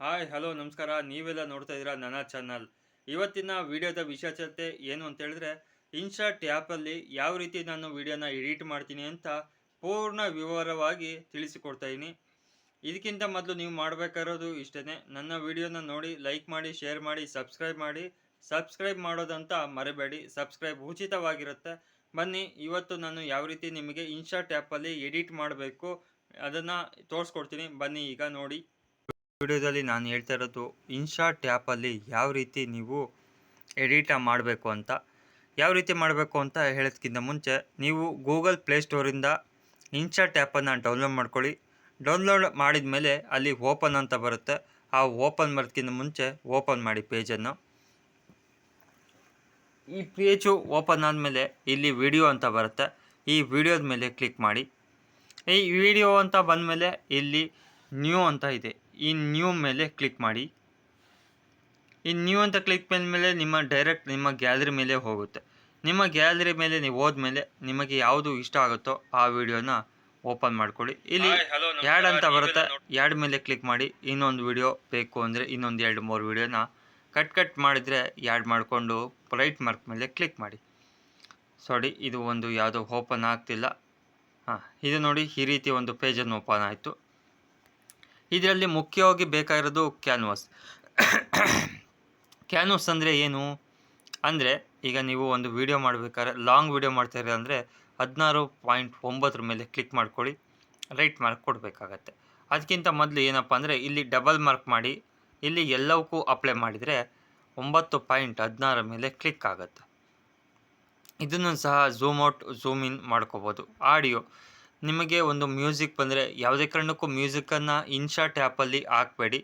Hi, hello, ನಮಸ್ಕಾರ. ನೀವೆಲ್ಲ ನೋಡ್ತಾ ಇದ್ದೀರಾ ನನ್ನ ಚಾನಲ್. ಇವತ್ತಿನ ವಿಡಿಯೋದ ವಿಶೇಷತೆ ಏನು ಅಂತ ಹೇಳಿದ್ರೆ ಇನ್ಶಾಟ್ ಆ್ಯಪಲ್ಲಿ ಯಾವ ರೀತಿ ನಾನು ವಿಡಿಯೋನ ಎಡಿಟ್ ಮಾಡ್ತೀನಿ ಅಂತ ಪೂರ್ಣ ವಿವರವಾಗಿ ತಿಳಿಸಿಕೊಡ್ತಾ ಇದ್ದೀನಿ ಇದಕ್ಕಿಂತ ಮೊದಲು ನೀವು ಮಾಡಬೇಕಾಗಿರೋದು ಇಷ್ಟೇ ನನ್ನ ವಿಡಿಯೋನ ನೋಡಿ, ಲೈಕ್ ಮಾಡಿ, ಶೇರ್ ಮಾಡಿ, ಸಬ್ಸ್ಕ್ರೈಬ್ ಮಾಡಿ. ಸಬ್ಸ್ಕ್ರೈಬ್ ಮಾಡೋದಂತ ಮರಿಬೇಡಿ. ಸಬ್ಸ್ಕ್ರೈಬ್ ಉಚಿತವಾಗಿರುತ್ತೆ. ಬನ್ನಿ, ಇವತ್ತು ನಾನು ಯಾವ ರೀತಿ ನಿಮಗೆ ಇನ್ಶಾಟ್ ಆ್ಯಪಲ್ಲಿ ಎಡಿಟ್ ಮಾಡಬೇಕು, ಅದನ್ನು ತೋರಿಸ್ಕೊಡ್ತೀನಿ. ಬನ್ನಿ, ಈಗ ನೋಡಿ. ವಿಡಿಯೋದಲ್ಲಿ ನಾನು ಹೇಳ್ತಾ ಇರೋದು ಇನ್ಶಾಟ್ ಆ್ಯಪಲ್ಲಿ ಯಾವ ರೀತಿ ನೀವು ಎಡಿಟ ಮಾಡಬೇಕು ಅಂತ. ಯಾವ ರೀತಿ ಮಾಡಬೇಕು ಅಂತ ಹೇಳೋದಕ್ಕಿಂತ ಮುಂಚೆ ನೀವು ಗೂಗಲ್ ಪ್ಲೇಸ್ಟೋರಿಂದ ಇನ್ಶಾಟ್ ಆ್ಯಪನ್ನು ಡೌನ್ಲೋಡ್ ಮಾಡ್ಕೊಳ್ಳಿ. ಡೌನ್ಲೋಡ್ ಮಾಡಿದ ಮೇಲೆ ಅಲ್ಲಿ ಓಪನ್ ಅಂತ ಬರುತ್ತೆ. ಆ ಓಪನ್ ಮಾಡೋದಕ್ಕಿಂತ ಮುಂಚೆ ಓಪನ್ ಮಾಡಿ ಪೇಜನ್ನು ಈ ಪೇಜು ಓಪನ್ ಆದಮೇಲೆ ಇಲ್ಲಿ ವಿಡಿಯೋ ಅಂತ ಬರುತ್ತೆ. ಈ ವಿಡಿಯೋದ ಮೇಲೆ ಕ್ಲಿಕ್ ಮಾಡಿ. ಈ ವಿಡಿಯೋ ಅಂತ ಬಂದಮೇಲೆ ಇಲ್ಲಿ ನ್ಯೂ ಅಂತ ಇದೆ. ಈ ನ್ಯೂ ಮೇಲೆ ಕ್ಲಿಕ್ ಮಾಡಿ. ಈ ನ್ಯೂ ಅಂತ ಕ್ಲಿಕ್ ಮೇಲೆ ನಿಮ್ಮ ಡೈರೆಕ್ಟ್ ನಿಮ್ಮ ಗ್ಯಾಲರಿ ಮೇಲೆ ಹೋಗುತ್ತೆ. ನಿಮ್ಮ ಗ್ಯಾಲರಿ ಮೇಲೆ ನೀವು ಹೋದ್ಮೇಲೆ ನಿಮಗೆ ಯಾವುದು ಇಷ್ಟ ಆಗುತ್ತೋ ಆ ವಿಡಿಯೋನ ಓಪನ್ ಮಾಡ್ಕೊಳ್ಳಿ. ಇಲ್ಲಿ ಯಾಡ್ ಅಂತ ಬರುತ್ತೆ ಯಾಡ್ ಮೇಲೆ ಕ್ಲಿಕ್ ಮಾಡಿ. ಇನ್ನೊಂದು ವಿಡಿಯೋ ಬೇಕು ಅಂದರೆ ಇನ್ನೊಂದು ಎರಡು ಮೂರು ವಿಡಿಯೋನ ಕಟ್ ಕಟ್ ಮಾಡಿದರೆ ಯಾಡ್ ಮಾಡಿಕೊಂಡು ರೈಟ್ ಮಾರ್ಕ್ ಮೇಲೆ ಕ್ಲಿಕ್ ಮಾಡಿ. ಸಾರಿ ಇದು ಒಂದು ಯಾವುದೋ ಓಪನ್ ಆಗ್ತಿಲ್ಲ. ಹಾಂ ಇದು ನೋಡಿ ಈ ರೀತಿ ಒಂದು ಪೇಜನ್ನು ಓಪನ್ ಆಯಿತು. ಇದರಲ್ಲಿ ಮುಖ್ಯವಾಗಿ ಬೇಕಾಗಿರೋದು ಕ್ಯಾನ್ವಾಸ್ ಕ್ಯಾನ್ವಾಸ್ ಅಂದರೆ ಏನು? ಅಂದರೆ ಈಗ ನೀವು ಒಂದು ವಿಡಿಯೋ ಮಾಡಬೇಕಾದ್ರೆ ಲಾಂಗ್ ವಿಡಿಯೋ ಮಾಡ್ತಾಯಿರ ಅಂದರೆ ಹದಿನಾರು ಪಾಯಿಂಟ್ ಒಂಬತ್ತರ ಮೇಲೆ ಕ್ಲಿಕ್ ಮಾಡ್ಕೊಳ್ಳಿ ರೈಟ್ ಮಾರ್ಕ್ ಕೊಡಬೇಕಾಗತ್ತೆ. ಅದಕ್ಕಿಂತ ಮೊದಲು ಏನಪ್ಪ ಅಂದರೆ ಇಲ್ಲಿ ಡಬಲ್ ಮಾರ್ಕ್ ಮಾಡಿ, ಇಲ್ಲಿ ಎಲ್ಲವಕ್ಕೂ ಅಪ್ಲೈ ಮಾಡಿದರೆ ಒಂಬತ್ತು ಪಾಯಿಂಟ್ ಹದಿನಾರ ಮೇಲೆ ಕ್ಲಿಕ್ ಆಗುತ್ತೆ. ಇದನ್ನು ಸಹ ಝೂಮ್ ಔಟ್ ಝೂಮ್ ಇನ್ ಮಾಡ್ಕೋಬೋದು. ಆಡಿಯೋ ನಿಮಗೆ ಒಂದು ಮ್ಯೂಸಿಕ್ ಬಂದರೆ ಯಾವುದೇ ಕಾರಣಕ್ಕೂ ಮ್ಯೂಸಿಕನ್ನು ಇನ್ಶಾಟ್ ಆ್ಯಪಲ್ಲಿ ಹಾಕಬೇಡಿ.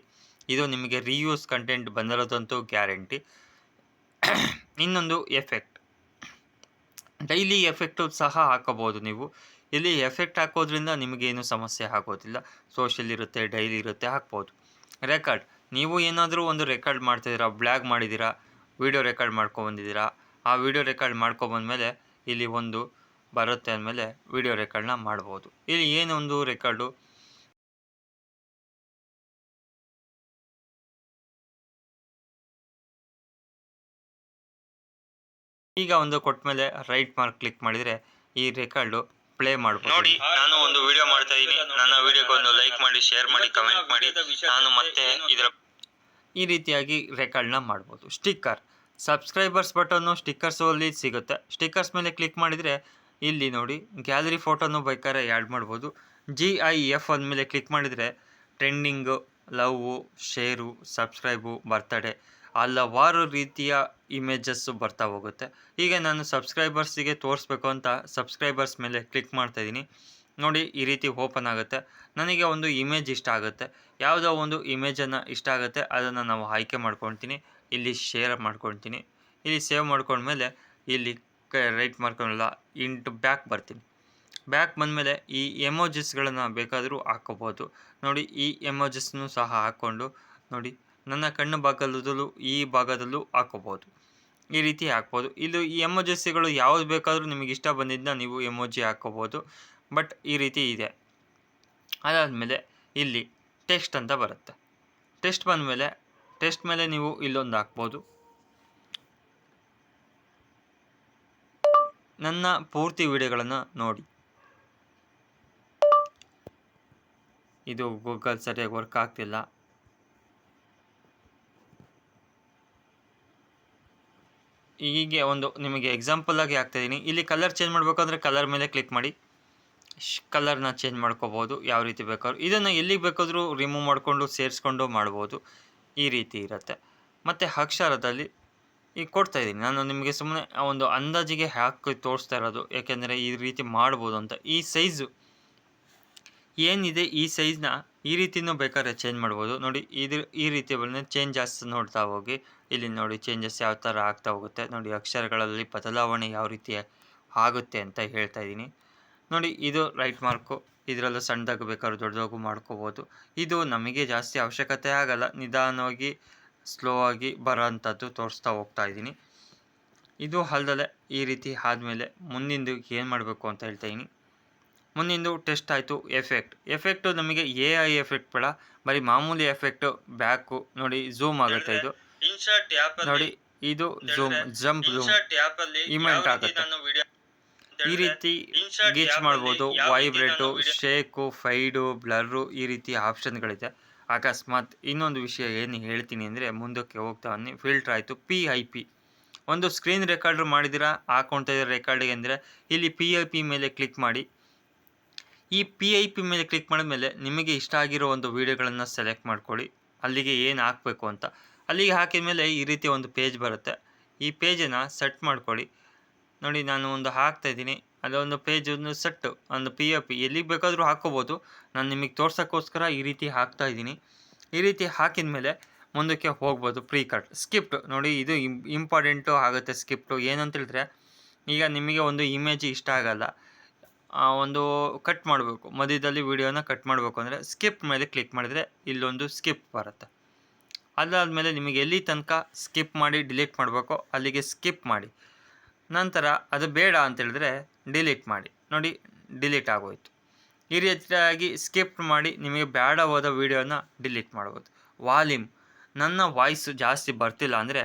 ಇದು ನಿಮಗೆ ರೀಯೂಸ್ ಕಂಟೆಂಟ್ ಬಂದಿರೋದಂತೂ ಗ್ಯಾರಂಟಿ. ಇನ್ನೊಂದು ಎಫೆಕ್ಟ್. ಡೈಲಿ ಎಫೆಕ್ಟು ಸಹ ಹಾಕೋಬೋದು ನೀವು. ಇಲ್ಲಿ ಎಫೆಕ್ಟ್ ಹಾಕೋದ್ರಿಂದ ನಿಮಗೇನು ಸಮಸ್ಯೆ ಆಗೋದಿಲ್ಲ. ಸೋಷಿಯಲ್ ಇರುತ್ತೆ, ಡೈಲಿ ಇರುತ್ತೆ, ಹಾಕ್ಬೋದು. ರೆಕಾರ್ಡ್. ನೀವು ಏನಾದರೂ ಒಂದು ರೆಕಾರ್ಡ್ ಮಾಡ್ತಿದ್ದೀರಾ ಬ್ಲ್ಯಾಗ್ ಮಾಡಿದ್ದೀರಾ, ವೀಡಿಯೋ ರೆಕಾರ್ಡ್ ಮಾಡ್ಕೊಬಂದಿದ್ದೀರಾ ಆ ವಿಡಿಯೋ ರೆಕಾರ್ಡ್ ಮಾಡ್ಕೊಬಂದ್ಮೇಲೆ ಇಲ್ಲಿ ಒಂದು ಬರುತ್ತೆ ಅಂದಮೇಲೆ ವಿಡಿಯೋ ರೆಕಾರ್ಡ್ನ ಮಾಡ್ಬೋದು. ಇಲ್ಲಿ ಏನೊಂದು ರೆಕಾರ್ಡು ಈಗ ಒಂದು ಕೊಟ್ಟ ಮೇಲೆ ರೈಟ್ ಮಾರ್ಕ್ ಕ್ಲಿಕ್ ಮಾಡಿದರೆ ಈ ರೆಕಾರ್ಡು ಪ್ಲೇ ಮಾಡ್ಬೋದು. ನೋಡಿ ನಾನು ಒಂದು ವಿಡಿಯೋ ಮಾಡ್ತಾ ಇದ್ದೀನಿ ನನ್ನ ವಿಡಿಯೋಗೆ ಒಂದು ಲೈಕ್ ಮಾಡಿ ಶೇರ್ ಮಾಡಿ ಕಮೆಂಟ್ ಮಾಡಿ. ನಾನು ಮತ್ತೆ ಇದರ ಈ ರೀತಿಯಾಗಿ ರೆಕಾರ್ಡ್ನ ಮಾಡ್ಬೋದು. ಸ್ಟಿಕ್ಕರ್ ಸಬ್ಸ್ಕ್ರೈಬರ್ಸ್ ಬಟನ್ನು ಸ್ಟಿಕ್ಕರ್ಸಲ್ಲಿ ಸಿಗುತ್ತೆ. ಸ್ಟಿಕ್ಕರ್ಸ್ ಮೇಲೆ ಕ್ಲಿಕ್ ಮಾಡಿದರೆ ಇಲ್ಲಿ ನೋಡಿ ಗ್ಯಾಲರಿ ಫೋಟೋನು ಬೇಕಾದ್ರೆ ಆ್ಯಡ್ ಮಾಡ್ಬೋದು. ಜಿ ಐ ಎಫ್ ಅಂದಮೇಲೆ ಕ್ಲಿಕ್ ಮಾಡಿದರೆ trending love share subscribe birthday ಹಲವಾರು ರೀತಿಯ ಇಮೇಜಸ್ಸು ಬರ್ತಾ ಹೋಗುತ್ತೆ. ಈಗ ನಾನು ಸಬ್ಸ್ಕ್ರೈಬರ್ಸಿಗೆ ತೋರಿಸ್ಬೇಕು ಅಂತ ಸಬ್ಸ್ಕ್ರೈಬರ್ಸ್ ಮೇಲೆ ಕ್ಲಿಕ್ ಮಾಡ್ತಾ ಇದ್ದೀನಿ. ನೋಡಿ, ಈ ರೀತಿ ಓಪನ್ ಆಗುತ್ತೆ. ನನಗೆ ಒಂದು ಇಮೇಜ್ ಇಷ್ಟ ಆಗುತ್ತೆ. ಯಾವುದೋ ಒಂದು ಇಮೇಜನ್ನು ಇಷ್ಟ ಆಗುತ್ತೆ, ಅದನ್ನು ನಾವು ಆಯ್ಕೆ ಮಾಡ್ಕೊತೀನಿ ಇಲ್ಲಿ ಶೇರ್ ಮಾಡ್ಕೊತೀನಿ ಇಲ್ಲಿ ಸೇವ್ ಮಾಡ್ಕೊಂಡ್ಮೇಲೆ ಇಲ್ಲಿ ಕ ರೈಟ್ ಮಾಡ್ಕೊಳಲ್ಲ ಇಂಟು ಬ್ಯಾಕ್ ಬರ್ತೀನಿ. ಬ್ಯಾಕ್ ಬಂದಮೇಲೆ ಈ ಎಮೋಜಿಸ್ಗಳನ್ನು ಬೇಕಾದರೂ ಹಾಕ್ಕೋಬೋದು ನೋಡಿ, ಈ ಎಮೋಜಿಸ್ನು ಸಹ ಹಾಕ್ಕೊಂಡು, ನೋಡಿ, ನನ್ನ ಕಣ್ಣು ಭಾಗದಲ್ಲೂ, ಈ ಭಾಗದಲ್ಲೂ ಹಾಕ್ಕೋಬೋದು ಈ ರೀತಿ ಹಾಕ್ಬೋದು. ಇದು ಈ ಎಮೋಜಿಸ್ಗಳು ಯಾವ್ದು ಬೇಕಾದರೂ ನಿಮಗೆ ಇಷ್ಟ ಬಂದಿದ್ದನ್ನ ನೀವು ಎಮೋಜಿ ಹಾಕ್ಕೋಬೋದು ಬಟ್ ಈ ರೀತಿ ಇದೆ. ಅದಾದಮೇಲೆ ಇಲ್ಲಿ ಟೆಕ್ಸ್ಟ್ ಅಂತ ಬರುತ್ತೆ. ಟೆಸ್ಟ್ ಬಂದಮೇಲೆ ಟೆಸ್ಟ್ ಮೇಲೆ ನೀವು ಇಲ್ಲೊಂದು ಹಾಕ್ಬೋದು. ನನ್ನ ಪೂರ್ತಿ ವಿಡಿಯೋಗಳನ್ನು ನೋಡಿ. ಇದು ಗೂಗಲ್ ಸರಿಯಾಗಿ ವರ್ಕ್ ಆಗ್ತಿಲ್ಲ. ಹೀಗೆ ಒಂದು ನಿಮಗೆ ಎಕ್ಸಾಂಪಲ್ ಆಗಿ ಇದ್ದೀನಿ. ಇಲ್ಲಿ ಕಲರ್ ಚೇಂಜ್ ಮಾಡಬೇಕಂದ್ರೆ ಕಲರ್ ಮೇಲೆ ಕ್ಲಿಕ್ ಮಾಡಿ. ಕಲರ್ನ ಚೇಂಜ್ ಮಾಡ್ಕೋಬೋದು, ಯಾವ ರೀತಿ ಬೇಕಾದ್ರೂ. ಇದನ್ನು ಎಲ್ಲಿಗೆ ಬೇಕಾದರೂ ರಿಮೂವ್ ಮಾಡಿಕೊಂಡು, ಸೇರಿಸ್ಕೊಂಡು ಮಾಡ್ಬೋದು. ಈ ರೀತಿ ಇರುತ್ತೆ. ಮತ್ತು ಅಕ್ಷರದಲ್ಲಿ ಈಗ ಕೊಡ್ತಾ ಇದ್ದೀನಿ. ನಾನು ನಿಮಗೆ ಸುಮ್ಮನೆ ಒಂದು ಅಂದಾಜಿಗೆ ಹಾಕಿ ತೋರಿಸ್ತಾ ಇರೋದು. ಯಾಕೆಂದರೆ ಈ ರೀತಿ ಮಾಡ್ಬೋದು ಅಂತ. ಈ ಸೈಜು ಏನಿದೆ ಈ ಸೈಜ್ನ ಈ ರೀತಿನೂ ಬೇಕಾದ್ರೆ ಚೇಂಜ್ ಮಾಡ್ಬೋದು. ನೋಡಿ, ಇದು ಈ ರೀತಿ ಬಂದರೆ ಚೇಂಜಸ್ ನೋಡ್ತಾ ಹೋಗಿ. ಇಲ್ಲಿ ನೋಡಿ ಚೇಂಜಸ್ ಯಾವ ಥರ ಆಗ್ತಾ ಹೋಗುತ್ತೆ. ನೋಡಿ, ಅಕ್ಷರಗಳಲ್ಲಿ ಬದಲಾವಣೆ ಯಾವ ರೀತಿ ಆಗುತ್ತೆ ಅಂತ ಹೇಳ್ತಾ ಇದ್ದೀನಿ. ನೋಡಿ, ಇದು ರೈಟ್ ಮಾರ್ಕು ಇದರಲ್ಲೂ ಸಣ್ಣದಾಗಿ ಬೇಕಾದ್ರೂ ದೊಡ್ಡದಾಗೂ ಮಾಡ್ಕೋಬೋದು. ಇದು ನಮಗೆ ಜಾಸ್ತಿ ಅವಶ್ಯಕತೆ ಆಗಲ್ಲ. ನಿಧಾನವಾಗಿ ಸ್ಲೋ ಆಗಿ ಬರೋ ಅಂಥದ್ದು ತೋರಿಸ್ತಾ ಹೋಗ್ತಾ ಇದ್ದೀನಿ. ಇದು ಅಲ್ದಲೆ ಈ ರೀತಿ ಆದಮೇಲೆ ಮುಂದಿಂದು ಏನು ಮಾಡಬೇಕು ಅಂತ ಹೇಳ್ತಾ ಇದ್ದೀನಿ. ಮುಂದಿಂದು ಟೆಸ್ಟ್ ಆಯಿತು ಎಫೆಕ್ಟ್. ಎಫೆಕ್ಟು ನಮಗೆ ಎ ಐ ಎಫೆಕ್ಟ್ ಬೇಡ. ಬರೀ ಮಾಮೂಲಿ ಎಫೆಕ್ಟು ಬ್ಯಾಕು ನೋಡಿ ಝೂಮ್ ಆಗುತ್ತೆ ಇದು. ನೋಡಿ ಇದು ಝೂಮ್ ಜಂಪ್ ಝೂಮ್. ಇಮೆಂಟ್ ಆಗುತ್ತೆ. ಈ ರೀತಿ ಗೀಚ್ ಮಾಡ್ಬೋದು ವೈಬ್ರೇಟು ಶೇಕು ಫೈಡು ಬ್ಲರ್ರು ಈ ರೀತಿ ಆಪ್ಷನ್ಗಳಿದೆ ಅಕಸ್ಮಾತ್ ಇನ್ನೊಂದು ವಿಷಯ ಏನು ಹೇಳ್ತೀನಿ ಅಂದರೆ ಮುಂದಕ್ಕೆ ಹೋಗ್ತಾ ಬನ್ನಿ ಫಿಲ್ಟರ್ ಆಯಿತು ಪಿ ಐ ಪಿ ಒಂದು ಸ್ಕ್ರೀನ್ ರೆಕಾರ್ಡರ್ ಮಾಡಿದಿರಾ ಹಾಕೊಳ್ತಾ ಇದ್ದ ರೆಕಾರ್ಡಿಗೆ ಅಂದರೆ ಇಲ್ಲಿ ಪಿ ಐ ಪಿ ಮೇಲೆ ಕ್ಲಿಕ್ ಮಾಡಿ. ಈ ಪಿ ಐ ಪಿ ಮೇಲೆ ಕ್ಲಿಕ್ ಮಾಡಿದ್ಮೇಲೆ ನಿಮಗೆ ಇಷ್ಟ ಆಗಿರೋ ಒಂದು ವೀಡಿಯೋಗಳನ್ನು ಸೆಲೆಕ್ಟ್ ಮಾಡ್ಕೊಳ್ಳಿ ಅಲ್ಲಿಗೆ ಏನು ಹಾಕಬೇಕು ಅಂತ. ಅಲ್ಲಿಗೆ ಹಾಕಿದ ಮೇಲೆ ಈ ರೀತಿ ಒಂದು ಪೇಜ್ ಬರುತ್ತೆ. ಈ ಪೇಜನ್ನು ಸೆಟ್ ಮಾಡ್ಕೊಳ್ಳಿ ನೋಡಿ ನಾನು ಒಂದು ಹಾಕ್ತಾ ಪೇಜ್ ಒಂದು ಸೆಟ್ಟು ಒಂದು ಪಿ ಎ ಪಿ ಎಲ್ಲಿಗೆ ಬೇಕಾದರೂ ಹಾಕೋಬೋದು ನಾನು ನಿಮಗೆ ತೋರ್ಸೋಕ್ಕೋಸ್ಕರ ಈ ರೀತಿ ಹಾಕ್ತಾ ಇದ್ದೀನಿ. ಈ ರೀತಿ ಹಾಕಿದ ಮೇಲೆ ಮುಂದಕ್ಕೆ ಹೋಗ್ಬೋದು ಪ್ರೀ ಕಟ್ ಸ್ಕಿಪ್ಟ್ ನೋಡಿ ಇದು ಇಂಪಾರ್ಟೆಂಟು ಆಗುತ್ತೆ ಸ್ಕಿಪ್ಟು ಏನಂತೇಳಿದ್ರೆ ಈಗ ನಿಮಗೆ ಒಂದು ಇಮೇಜ್ ಇಷ್ಟ ಆಗಲ್ಲ. ಒಂದು ಕಟ್ ಮಾಡಬೇಕು. ಮಧ್ಯದಲ್ಲಿ ವಿಡಿಯೋನ ಕಟ್ ಮಾಡಬೇಕು ಅಂದರೆ ಸ್ಕಿಪ್ ಮೇಲೆ ಕ್ಲಿಕ್ ಮಾಡಿದರೆ ಇಲ್ಲೊಂದು ಸ್ಕಿಪ್ ಬರುತ್ತೆ. ಅದಾದಮೇಲೆ ನಿಮಗೆ ಎಲ್ಲಿ ತನಕ ಸ್ಕಿಪ್ ಮಾಡಿ ಡಿಲೀಟ್ ಮಾಡಬೇಕೋ ಅಲ್ಲಿಗೆ ಸ್ಕಿಪ್ ಮಾಡಿ. ನಂತರ ಅದು ಬೇಡ ಅಂತ ಹೇಳಿದ್ರೆ ಡಿಲೀಟ್ ಮಾಡಿ. ನೋಡಿ, ಡಿಲೀಟ್ ಆಗೋಯ್ತು. ಈ ರೀತಿಯಾಗಿ ಸ್ಕಿಪ್ ಮಾಡಿ ನಿಮಗೆ ಬೇಡವಾದ ವೀಡಿಯೋನ ಡಿಲೀಟ್ ಮಾಡ್ಬೋದು. ವಾಲ್ಯೂಮ್, ನನ್ನ ವಾಯ್ಸ್ ಜಾಸ್ತಿ ಬರ್ತಿಲ್ಲ ಅಂದರೆ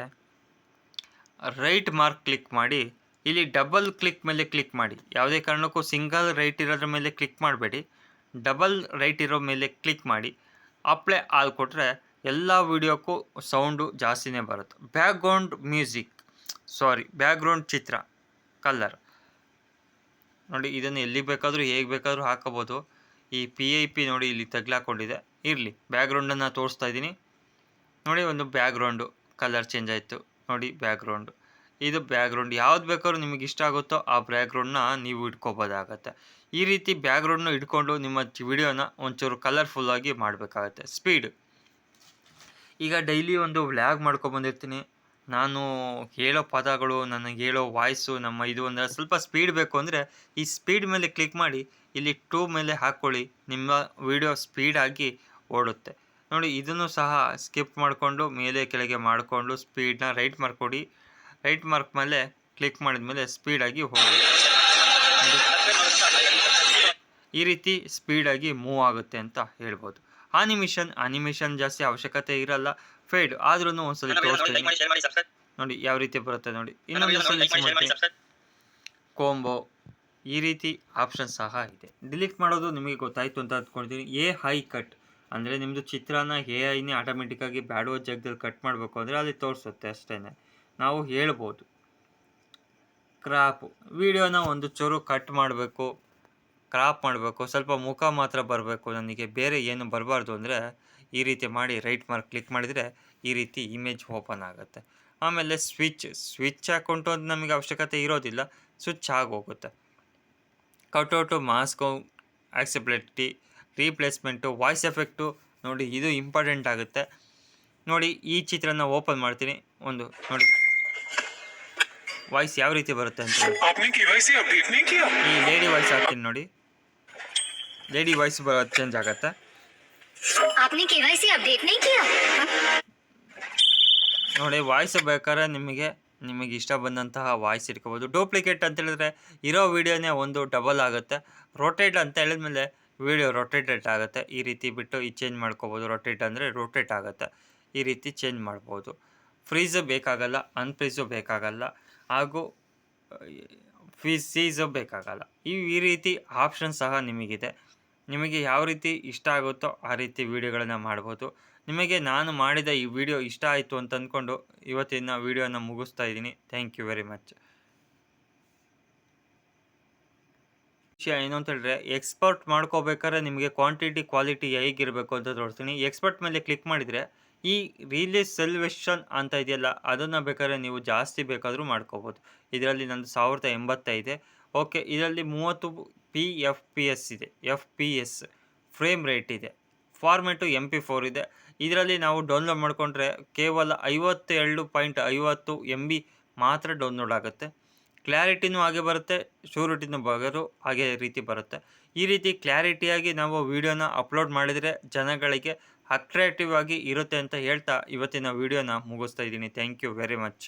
ರೈಟ್ ಮಾರ್ಕ್ ಕ್ಲಿಕ್ ಮಾಡಿ. ಇಲ್ಲಿ ಡಬಲ್ ಕ್ಲಿಕ್ ಮೇಲೆ ಕ್ಲಿಕ್ ಮಾಡಿ. ಯಾವುದೇ ಕಾರಣಕ್ಕೂ ಸಿಂಗಲ್ ರೈಟ್ ಇರೋದ್ರ ಮೇಲೆ ಕ್ಲಿಕ್ ಮಾಡಬೇಡಿ. ಡಬಲ್ ರೈಟ್ ಇರೋ ಮೇಲೆ ಕ್ಲಿಕ್ ಮಾಡಿ. ಅಪ್ಲೈ ಆಲ್ ಕೊಟ್ಟರೆ ಎಲ್ಲ ವೀಡಿಯೋಕ್ಕೂ ಸೌಂಡು ಜಾಸ್ತಿನೇ ಬರುತ್ತೆ. ಬ್ಯಾಕ್ಗ್ರೌಂಡ್ ಮ್ಯೂಸಿಕ್, ಸಾರಿ, ಬ್ಯಾಕ್ಗ್ರೌಂಡ್ ಚಿತ್ರ ಕಲರ್ ನೋಡಿ, ಇದನ್ನು ಎಲ್ಲಿ ಬೇಕಾದರೂ ಹೇಗೆ ಬೇಕಾದರೂ ಹಾಕೋಬೋದು. ಈ ಪಿ ಐ ಪಿ ನೋಡಿ ಇಲ್ಲಿ ತಗ್ಲಾಕೊಂಡಿದೆ. ಇರಲಿ ಬ್ಯಾಕ್ಗ್ರೌಂಡನ್ನು ತೋರಿಸ್ತಾ ಇದ್ದೀನಿ. ನೋಡಿ, ಒಂದು ಬ್ಯಾಕ್ಗ್ರೌಂಡು ಕಲರ್ ಚೇಂಜ್ ಆಯಿತು. ನೋಡಿ ಬ್ಯಾಕ್ಗ್ರೌಂಡು ಇದು ಬ್ಯಾಕ್ಗ್ರೌಂಡ್ ಯಾವ್ದು ಬೇಕಾದ್ರೂ ನಿಮಗೆ ಇಷ್ಟ ಆಗುತ್ತೋ ಆ ಬ್ಯಾಕ್ಗ್ರೌಂಡ್ನ ನೀವು ಇಟ್ಕೋಬೋದಾಗತ್ತೆ. ಈ ರೀತಿ ಬ್ಯಾಕ್ಗ್ರೌಂಡ್ನ ಇಟ್ಕೊಂಡು ನಿಮ್ಮ ವಿಡಿಯೋನ ಒಂಚೂರು ಕಲರ್ಫುಲ್ಲಾಗಿ ಮಾಡಬೇಕಾಗತ್ತೆ. ಸ್ಪೀಡ್ ಈಗ ಡೈಲಿ ಒಂದು ವ್ಲಾಗ್ ಮಾಡ್ಕೊಬಂದಿರ್ತೀನಿ ನಾನು ಹೇಳೋ ಪದಗಳು, ನನಗೆ ಹೇಳೋ ವಾಯ್ಸು, ನಮ್ಮ ಇದು ಅಂದರೆ ಸ್ವಲ್ಪ ಸ್ಪೀಡ್ ಬೇಕು ಅಂದರೆ ಈ ಸ್ಪೀಡ್ ಮೇಲೆ ಕ್ಲಿಕ್ ಮಾಡಿ ಇಲ್ಲಿ ಟೂ ಮೇಲೆ ಹಾಕ್ಕೊಳ್ಳಿ ನಿಮ್ಮ ವಿಡಿಯೋ ಸ್ಪೀಡಾಗಿ ಓಡುತ್ತೆ. ನೋಡಿ, ಇದನ್ನು ಸಹ ಸ್ಕಿಪ್ ಮಾಡಿಕೊಂಡು ಮೇಲೆ ಕೆಳಗೆ ಮಾಡಿಕೊಂಡು ಸ್ಪೀಡ್ನ ರೈಟ್ ಮಾರ್ಕ್ ಕೊಡಿ. ರೈಟ್ ಮಾರ್ಕ್ ಮೇಲೆ ಕ್ಲಿಕ್ ಮಾಡಿದ ಮೇಲೆ ಸ್ಪೀಡಾಗಿ ಹೋಗಿ. ಈ ರೀತಿ ಸ್ಪೀಡಾಗಿ ಮೂವ್ ಆಗುತ್ತೆ ಅಂತ ಹೇಳ್ಬೋದು. ಆನಿಮೇಷನ್ ಅನಿಮೇಷನ್ ಜಾಸ್ತಿ ಅವಶ್ಯಕತೆ ಇರಲ್ಲ. ಫೇಡ್ ಆದ್ರೂ ಒಂದ್ಸಲಿ ತೋರಿಸ್ತೀನಿ. ನೋಡಿ ಯಾವ ರೀತಿ ಬರುತ್ತೆ ನೋಡಿ. ಇನ್ನೊಂದು ಸಲ ಕೋಂಬೋ ಈ ರೀತಿ ಆಪ್ಷನ್ ಸಹ ಇದೆ. ಡಿಲೀಟ್ ಮಾಡೋದು ನಿಮಗೆ ಗೊತ್ತಾಯ್ತು ಅಂತ ಅಂದ್ಕೊಳ್ತೀನಿ ಎ ಹೈ ಕಟ್ ಅಂದರೆ ನಿಮ್ಮದು ಚಿತ್ರನ ಎ ಐನೇ ಆಟೋಮೆಟಿಕ್ಕಾಗಿ ಬ್ಯಾಡೋ ಜಾಗದಲ್ಲಿ ಕಟ್ ಮಾಡಬೇಕು ಅಂದರೆ ಅಲ್ಲಿ ತೋರಿಸುತ್ತೆ ಅಷ್ಟೇ ನಾವು ಹೇಳ್ಬೋದು. ಕ್ರಾಪ್ ವಿಡಿಯೋನ ಒಂದು ಚೂರು ಕಟ್ ಮಾಡಬೇಕು. ಕ್ರಾಪ್ ಮಾಡಬೇಕು. ಸ್ವಲ್ಪ ಮುಖ ಮಾತ್ರ ಬರಬೇಕು. ನನಗೆ ಬೇರೆ ಏನು ಬರಬಾರ್ದು ಅಂದರೆ ಈ ರೀತಿ ಮಾಡಿ ರೈಟ್ ಮಾರ್ಕ್ ಕ್ಲಿಕ್ ಮಾಡಿದರೆ ಈ ರೀತಿ ಇಮೇಜ್ ಓಪನ್ ಆಗುತ್ತೆ. ಆಮೇಲೆ ಸ್ವಿಚ್ ಸ್ವಿಚ್ ಹಾಕ್ಕೊಂಡು ಅಂತ ನಮಗೆ ಅವಶ್ಯಕತೆ ಇರೋದಿಲ್ಲ ಸ್ವಿಚ್ ಆಗೋಗುತ್ತೆ. Cutout mask accessibility replacement voice effect ನೋಡಿ ಇದು ಇಂಪಾರ್ಟೆಂಟ್ ಆಗುತ್ತೆ. ನೋಡಿ ಈ ಚಿತ್ರನ ಓಪನ್ ಮಾಡ್ತೀನಿ. ಒಂದು ನೋಡಿ. ವಾಯ್ಸ್ ಯಾವ ರೀತಿ ಬರುತ್ತೆ ಅಂತ ಈ ಲೇಡಿ ವಾಯ್ಸ್ ಹಾಕ್ತೀನಿ ನೋಡಿ. ಲೇಡಿ ವಾಯ್ಸ್ ಚೇಂಜ್ ಆಗುತ್ತೆ. आपने केवाईसी अपडेट नहीं किया ನೋಡಿ ವಾಯ್ಸ್ ಬೇಕಾದ್ರೆ ನಿಮಗೆ ನಿಮಗೆ ಇಷ್ಟ ಬಂದಂತಹ ವಾಯ್ಸ್ ಇಟ್ಕೋಬೋದು ಡೂಪ್ಲಿಕೇಟ್ ಅಂತ ಹೇಳಿದ್ರೆ ಇರೋ ವೀಡಿಯೋನೇ ಒಂದು ಡಬಲ್ ಆಗುತ್ತೆ ರೊಟೇಟ್ ಅಂತ ಹೇಳಿದ್ಮೇಲೆ ವೀಡಿಯೋ ರೊಟೇಟೆಡ್ ಆಗುತ್ತೆ ಈ ರೀತಿ ಬಿಟ್ಟು ಈ ಚೇಂಜ್ ಮಾಡ್ಕೋಬೋದು ರೊಟೇಟ್ ಅಂದರೆ ರೊಟೇಟ್ ಆಗುತ್ತೆ ಈ ರೀತಿ ಚೇಂಜ್ ಮಾಡ್ಬೋದು ಫ್ರೀಝು ಬೇಕಾಗಲ್ಲ ಅನ್ಫ್ರೀಝು ಬೇಕಾಗಲ್ಲ ಹಾಗೂ ಫೀಸ್ ಸೀಸು ಬೇಕಾಗಲ್ಲ ಈ ಈ ರೀತಿ ಆಪ್ಷನ್ ಸಹ ನಿಮಗಿದೆ ನಿಮಗೆ ಯಾವ ರೀತಿ ಇಷ್ಟ ಆಗುತ್ತೋ ಆ ರೀತಿ ವೀಡಿಯೋಗಳನ್ನು ಮಾಡ್ಬೋದು. ನಿಮಗೆ ನಾನು ಮಾಡಿದ ಈ ವಿಡಿಯೋ ಇಷ್ಟ ಆಯಿತು ಅಂತ ಅಂದ್ಕೊಂಡು ಇವತ್ತಿನ ವಿಡಿಯೋನ ಮುಗಿಸ್ತಾ ಇದ್ದೀನಿ. ಥ್ಯಾಂಕ್ ಯು ವೆರಿ ಮಚ್ ವಿಷಯ ಏನು ಅಂತ ಹೇಳಿದ್ರೆ ಎಕ್ಸ್ಪರ್ಟ್ ಮಾಡ್ಕೋಬೇಕಾದ್ರೆ ನಿಮಗೆ ಕ್ವಾಂಟಿಟಿ ಕ್ವಾಲಿಟಿ ಹೇಗಿರಬೇಕು ಅಂತ ತೋರಿಸ್ತೀನಿ. ಎಕ್ಸ್ಪರ್ಟ್ ಮೇಲೆ ಕ್ಲಿಕ್ ಮಾಡಿದರೆ ಈ ರಿಲೀಸ್ ಸೆಲ್ವೇಷನ್ ಅಂತ ಇದೆಯಲ್ಲ, ಅದನ್ನು ಬೇಕಾದ್ರೆ ನೀವು ಜಾಸ್ತಿ ಬೇಕಾದರೂ ಮಾಡ್ಕೋಬೋದು. ಇದರಲ್ಲಿ ನಂದು ಸಾವಿರದ ಎಂಬತ್ತೈದೆ. ಓಕೆ ಇದರಲ್ಲಿ ಮೂವತ್ತು ಪಿ ಎಫ್ ಪಿ ಎಸ್ ಇದೆ F P S frame rate ಇದೆ ಫಾರ್ಮೆಟು ಎಂ ಪಿ ಫೋರ್ ಇದೆ. ಇದರಲ್ಲಿ ನಾವು ಡೌನ್ಲೋಡ್ ಮಾಡಿಕೊಂಡ್ರೆ ಕೇವಲ ಐವತ್ತೆರಡು ಪಾಯಿಂಟ್ ಐವತ್ತು ಎಂ ಬಿ ಮಾತ್ರ ಡೌನ್ಲೋಡ್ ಆಗುತ್ತೆ. ಕ್ಲಾರಿಟಿನೂ ಹಾಗೆ ಬರುತ್ತೆ ಶೂರಿಟಿನೂ ಬಗರು ಹಾಗೆ ರೀತಿ ಬರುತ್ತೆ. ಈ ರೀತಿ ಕ್ಲಾರಿಟಿಯಾಗಿ ನಾವು ವಿಡಿಯೋನ ಅಪ್ಲೋಡ್ ಮಾಡಿದರೆ ಜನಗಳಿಗೆ ಅಟ್ರಾಕ್ಟಿವ್ ಆಗಿ ಇರುತ್ತೆ ಅಂತ ಹೇಳ್ತಾ ಇವತ್ತಿನ ವಿಡಿಯೋನ ಮುಗಿಸ್ತಾ ಇದ್ದೀನಿ. Thank you very much